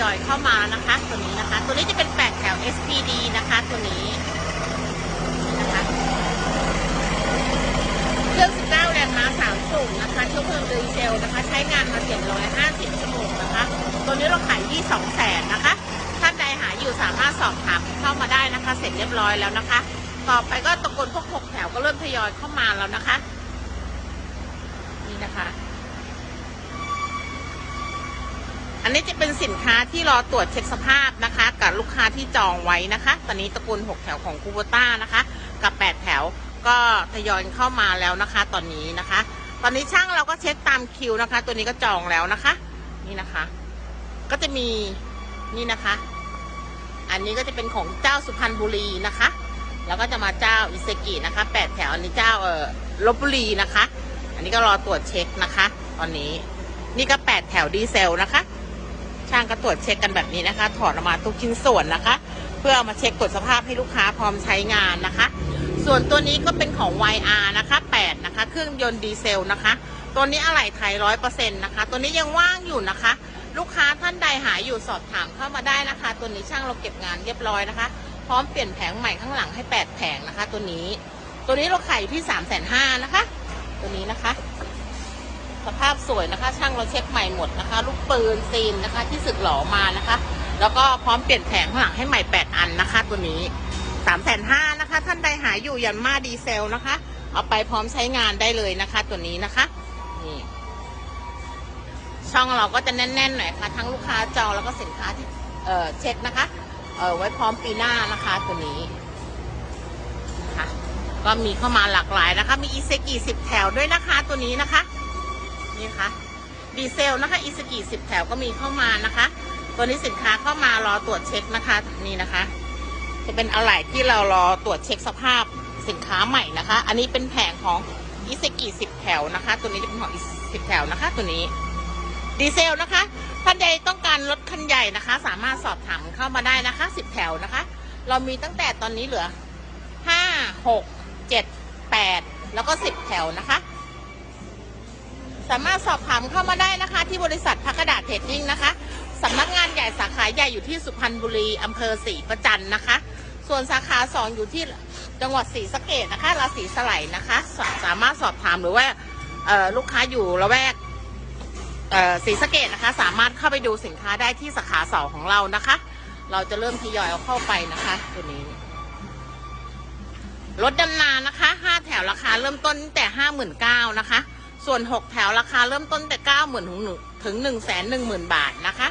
ยอยเข้ามานะคะ ตัวนี้นะคะ ตัวนี้จะเป็นแปดแถว SPD นะคะ ตัวนี้นะคะเครื่อง 19 แรงม้า 3 สูงนะคะเชื้อเพลิงดีเซลนะคะ ใช้งานมา 750 ชั่วโมงนะคะ ตัวนี้เราขายที่2แสนนะคะ ท่านใดหาอยู่สามารถสอบถามเข้ามาได้นะคะ เสร็จเรียบร้อยแล้วนะคะ ต่อไปก็ตะกนพวกหกแถวก็เริ่มทยอยเข้ามาแล้วนะคะ นี่นะคะ อันนี้จะเป็นสินค้าที่รอตรวจเช็คสภาพนะคะ กับลูกค้าที่จองไว้นะคะ ตอนนี้ตระกูล 6 แถวของคูโบต้านะคะ กับ 8 แถวก็ทยอยเข้ามาแล้วนะคะ ตอนนี้นะคะ ตอนนี้ช่างเราก็เช็คตามคิวนะคะ ตัวนี้ก็จองแล้วนะคะ นี่นะคะ ก็จะมีนี่นะคะ อันนี้ก็จะเป็นของเจ้าสุพรรณบุรีนะคะ แล้วก็จะมาเจ้าอิเซกินะคะ 8 แถวอันนี้เจ้าเออลบบุรีนะคะ อันนี้ก็รอตรวจเช็คนะคะ ตอนนี้นี่ก็ 8 แถวดีเซลนะคะ ช่างก็ตรวจเช็คกันแบบนี้นะคะ ถอดออกมาทุกชิ้นส่วนนะคะ เพื่อเอามาเช็คตรวจสภาพให้ลูกค้าพร้อมใช้งานนะคะ ส่วนตัวนี้ก็เป็นของ YR นะคะ8นะคะ เครื่องยนต์ดีเซลนะคะ ตัวนี้อะไหล่ไทยร้อยเปอร์เซ็นต์นะคะ ตัวนี้ยังว่างอยู่นะคะ ลูกค้าท่านใดหายอยู่สอบถามเข้ามาได้นะคะ ตัวนี้ช่างเราเก็บงานเรียบร้อยนะคะ พร้อมเปลี่ยนแผงใหม่ข้างหลังให้ 8 แผงนะคะ ตัวนี้ ตัวนี้เราขายอยู่ที่3ามแสนห้านะคะ ตัวนี้นะคะ สภาพสวยนะคะ ช่างเราเช็คใหม่หมดนะคะ ลูกปืนซีนนะคะ ที่สึกหลอมานะคะ แล้วก็พร้อมเปลี่ยนแผงข้างหลังให้ใหม่ 8 อันนะคะ ตัวนี้3ามแสนห้านะคะ ท่านใดหาอยู่ยันมาดีเซลนะคะ เอาไปพร้อมใช้งานได้เลยนะคะ ตัวนี้นะคะนี่ช่องเราก็จะแน่นๆหน่อยค่ะ ทั้งลูกค้าจองแล้วก็สินค้าที่เอ่อเช็คนะคะเอ่อไว้พร้อมปีหน้านะคะ ตัวนี้นะคะก็มีเข้ามาหลากหลายนะคะ มีอีเซกิสิบแถวด้วยนะคะ ตัวนี้นะคะ นี่คะดีเซลนะคะอิสกิสิบแถวก็มีเข้ามานะคะตัวนี้สินค้าเข้ามารอตรวจเช็คนะคะนี่นะคะ จะเป็นอะไหล่ที่เรารอตรวจเช็คสภาพสินค้าใหม่นะคะ อันนี้เป็นแผงของอิสกิสิบแถวนะคะ ตัวนี้จะเป็นของอิสิบแถวนะคะ ตัวนี้ ดีเซลนะคะท่านใดต้องการรถคันใหญ่นะคะ สามารถสอบถามเข้ามาได้นะคะสิบแถวนะคะ เรามีตั้งแต่ตอนนี้เหลือห้าหกเจ็ดแปดแล้วก็สิบแถวนะคะ สามารถสอบถามเข้ามาได้นะคะ ที่บริษัทพักกระดาษเทรดดิ้งนะคะสำนักงานใหญ่สาขาใหญ่อยู่ที่สุพรรณบุรีอำเภอศรีประจันนะคะ ส่วนสาขาสองอยู่ที่จังหวัดศรีสะเกดนะคะราศีสไลด์นะคะสาสามารถสอบถามหรือว่าลูกค้าอยู่ละแวกศรีสะเกดนะคะ สามารถเข้าไปดูสินค้าได้ที่สาขาสองของเรานะคะ เราจะเริ่มทยอยเอาเข้าไปนะคะตัวนี้รถดำนานะคะห้าแถวราคาเริ่มต้นแต่ห้าหมื่นเก้านะคะ ส่วน 6 แถวราคาเริ่มต้นแต่ 9 0,000ถึง1ถึง1 1 0 0 0 บาทนะคะ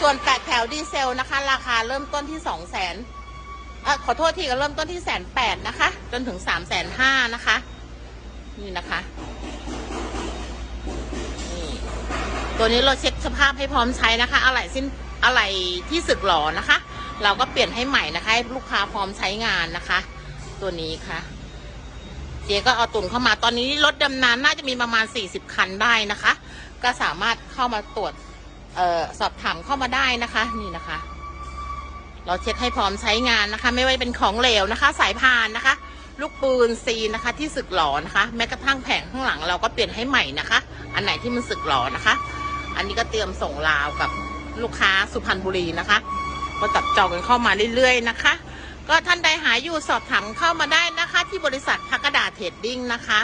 ส่วน 8 แถวดีเซลนะคะ ราคาเริ่มต้นที่ 2 0 0 0 0 0อะขอโทษทีก็เริ่มต้นที่แสนแปดนะคะ จนถึง3ามแสนห้านะคะ นี่นะคะนี่ตัวนี้เราเช็คสภาพให้พร้อมใช้นะคะ อะไรสิ้นอะไรที่สึกหรอนะคะ เราก็เปลี่ยนให้ใหม่นะคะ ให้ลูกค้าพร้อมใช้งานนะคะ ตัวนี้ค่ะ เจ๊ก็เอาตุนเข้ามาตอนนี้รถดำน้ำน่าจะมีประมาณ 40 คันได้นะคะ ก็สามารถเข้ามาตรวจออสอบถามเข้ามาได้นะคะ นี่นะคะ เราเช็คให้พร้อมใช้งานนะคะ ไม่ว่าเป็นของเหลวนะคะ สายพานนะคะ ลูกปืนซีนนะคะ ที่สึกหลอนะคะ แม้กระทั่งแผงข้างหลังเราก็เปลี่ยนให้ใหม่นะคะ อันไหนที่มันสึกหลอนะคะ อันนี้ก็เตรียมส่งลาวกับลูกค้าสุพรรณบุรีนะคะ ก็จับจองกันเข้ามาเรื่อยๆนะคะ ก็ท่านใดหาอยู่สอบถามเข้ามาได้นะคะ ที่บริษัทพักกระดาษเทรดดิ้งนะคะ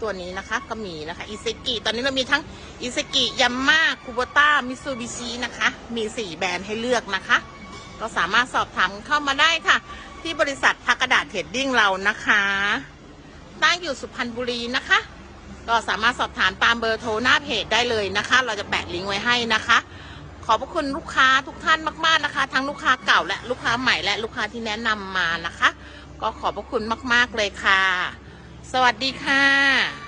ตัวนี้นะคะก็มีนะคะอิเซกิตอนนี้เรามีทั้งอิเซกิยัมมาคูโบต้ามิซูบิชินะคะ มี 4 แบรนด์ให้เลือกนะคะ ก็สามารถสอบถามเข้ามาได้ค่ะ ที่บริษัทพักกระดาษเทรดดิ้งเรานะคะตั้งอยู่สุพรรณบุรีนะคะ ก็สามารถสอบถามตามเบอร์โทรหน้าเพจได้เลยนะคะ เราจะแปะลิงก์ไว้ให้นะคะ ขอบพระคุณลูกค้าทุกท่านมาก ๆนะคะ ทั้งลูกค้าเก่าและลูกค้าใหม่และลูกค้าที่แนะนำมานะคะ ก็ขอบพระคุณมาก ๆเลยค่ะ สวัสดีค่ะนี่นะคะ